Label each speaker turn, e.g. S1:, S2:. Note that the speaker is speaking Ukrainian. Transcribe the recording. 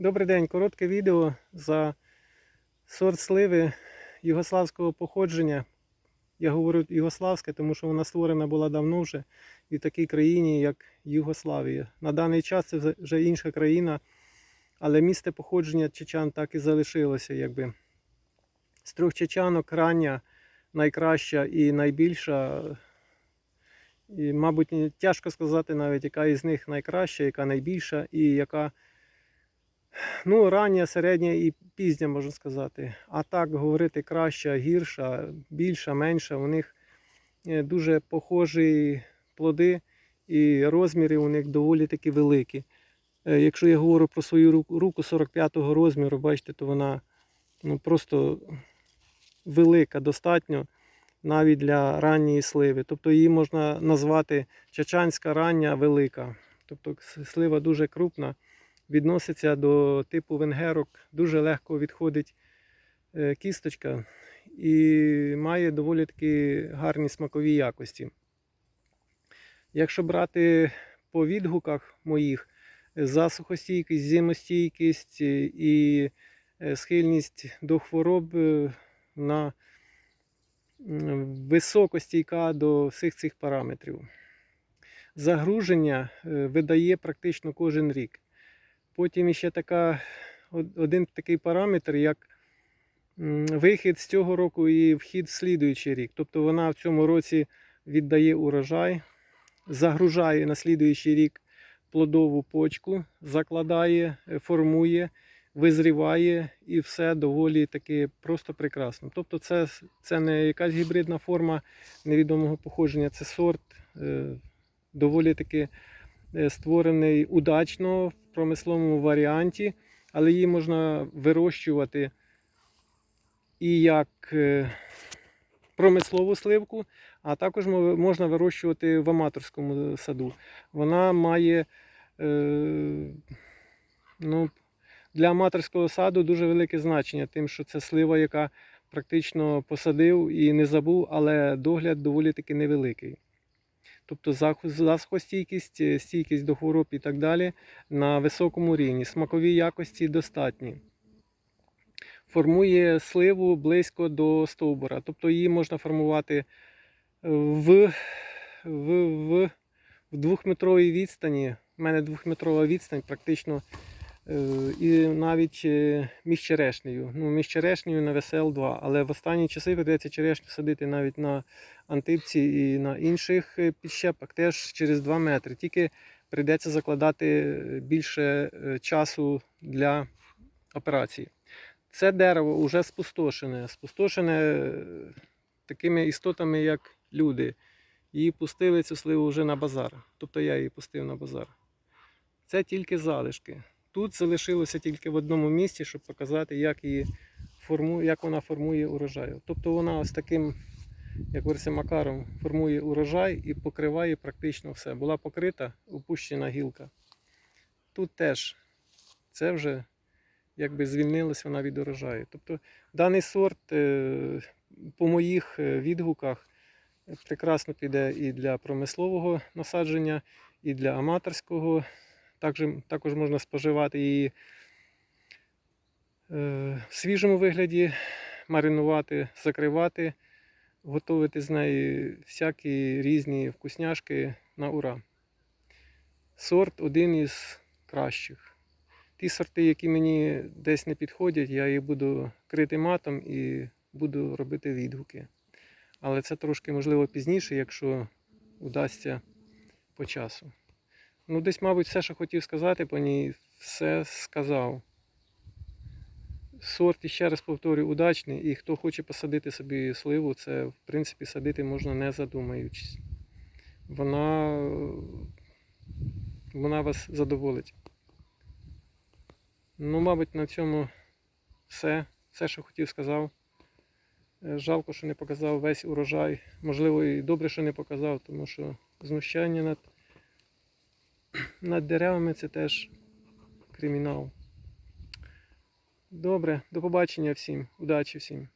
S1: Добрий день, коротке відео за сорт сливи югославського походження. Я говорю югославське, тому що вона створена була давно вже і в такій країні, як Югославія. На даний час це вже інша країна, але місце походження чечан так і залишилося. Якби. З трьох чечанок рання найкраща і найбільша. І, мабуть, тяжко сказати навіть, яка із них найкраща, яка найбільша і яка ну, рання, середня і пізня, можна сказати. А так говорити краща, гірша, більша, менша. У них е, дуже похожі плоди і розміри у них доволі таки великі. Е, Якщо я говорю про свою руку- руку 45-го розміру, бачите, то вона ну, просто велика, достатньо навіть для ранньої сливи. Тобто її можна назвати чачанська рання велика. Тобто слива дуже крупна, відноситься до типу венгерок, дуже легко відходить е, кісточка і має доволі таки гарні смакові якості. Якщо брати по відгуках моїх, е, засухостійкість, зимостійкість е, і схильність до хвороб на високостійка до всіх цих параметрів. Загруження видає практично кожен рік. Потім ще така, один такий параметр, як вихід з цього року і вхід в слідуючий рік. Тобто вона в цьому році віддає урожай, загружає на слідуючий рік плодову почку, закладає, е, формує, визріває і все доволі таки просто прекрасно. Тобто це, це не якась гібридна форма невідомого походження, це сорт е, доволі таки е, створений удачно промисловому варіанті, але її можна вирощувати і як е, промислову сливку, а також можна вирощувати в аматорському саду. Вона має е, ну, для аматорського саду дуже велике значення, тим, що це слива, яка практично посадив і не забув, але догляд доволі таки невеликий. Тобто засухостійкість, е, стійкість до хвороб і так далі на високому рівні. Смакові якості достатні. Формує сливу близько до стовбура. Тобто її можна формувати е, в, в, в, в двохметровій відстані. У мене двохметрова відстань практично і навіть е, між черешнею. Ну, між черешнею на ВСЛ-2. Але в останні часи прийдеться черешню садити навіть на антипці і на інших е, підщепах теж через 2 метри. Тільки прийдеться закладати е, більше е, часу для операції. Це дерево вже спустошене, спустошене е, такими істотами, як люди. Її пустили цю сливу вже на базар. Тобто я її пустив на базар. Це тільки залишки. Тут залишилося тільки в одному місці, щоб показати, як, її форму, як вона формує урожай. Тобто вона ось таким, як говориться, макаром формує урожай і покриває практично все. Була покрита, опущена гілка. Тут теж це вже якби звільнилась вона від урожаю. Тобто даний сорт, е, по моїх е, відгуках, прекрасно піде і для промислового насадження, і для аматорського. Також, також можна споживати її е, в свіжому вигляді, маринувати, закривати, готувати з неї всякі різні вкусняшки на ура. Сорт один із кращих. Ті сорти, які мені десь не підходять, я їх буду крити матом і буду робити відгуки. Але це трошки можливо пізніше, якщо удасться по часу. Ну, десь, мабуть, все, що хотів сказати по ній, все сказав. Сорт, ще раз повторюю, удачний. І хто хоче посадити собі сливу, це в принципі садити можна не задумаючись. Вона, вона вас задоволить. Ну, мабуть, на цьому все. Все, що хотів, сказав. Е, Жалко, що не показав весь урожай. Можливо, і добре, що не показав, тому що знущання над, над деревами це теж кримінал. Добре, до побачення всім. Удачі всім.